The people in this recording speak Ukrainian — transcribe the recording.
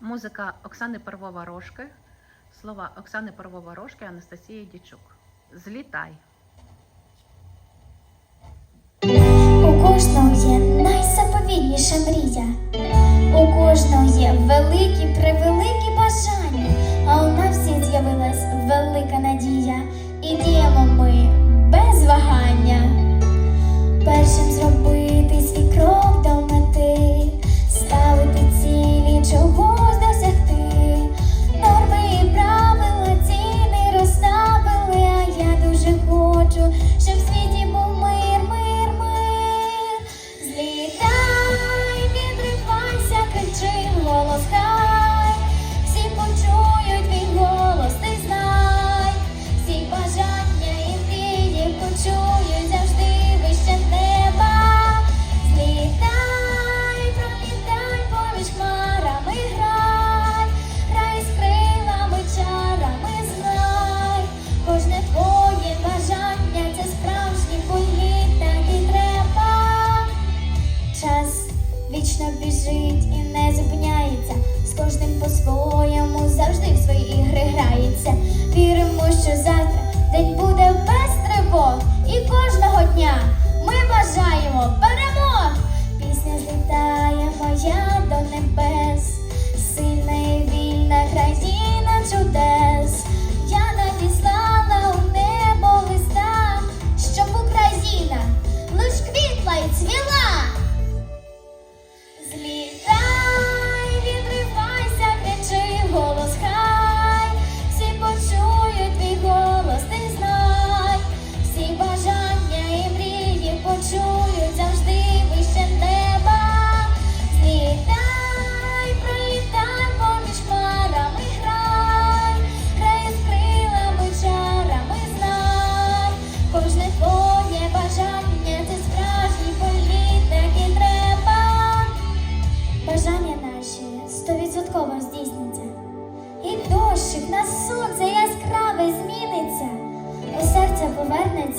Музика Оксани Первова Рожки. слова Оксани Парвова Рожки Анастасії Дічук. Злітай. street повернеться.